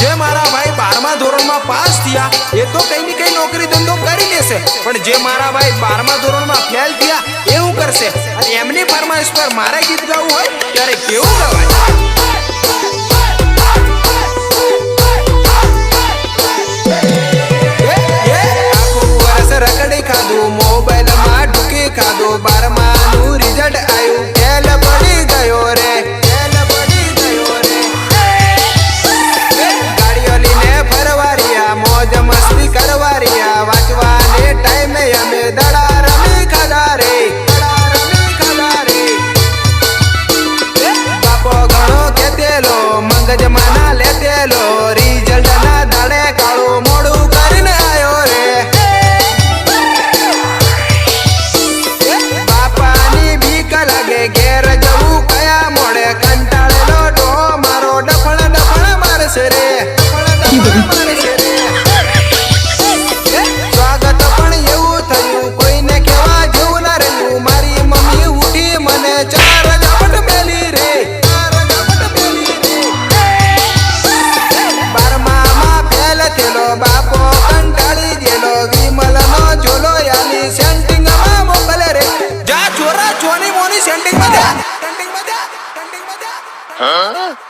જે મારા ભાઈ બારમા ધોરણમાં પાસ થયા, એ તો કઈ ની કઈ નોકરી ધંધો કરી લેશે પણ જે મારા ભાઈ બારમા ધોરણમાં ફેલ થયા એવું કરશે? અને એમની ફરમાઈશ પર મારે ગીત ગાવું હોય, ત્યારે કેવું ગવાય? લેતેલો રિઝલ્ટ કાળું મોડું કરીને આયો રે. બાપાની બીક લાગે, ઘેર જવું કયા મોડે? કંટાળેલો ઢો, મારો ડફણ મારશે રે. જા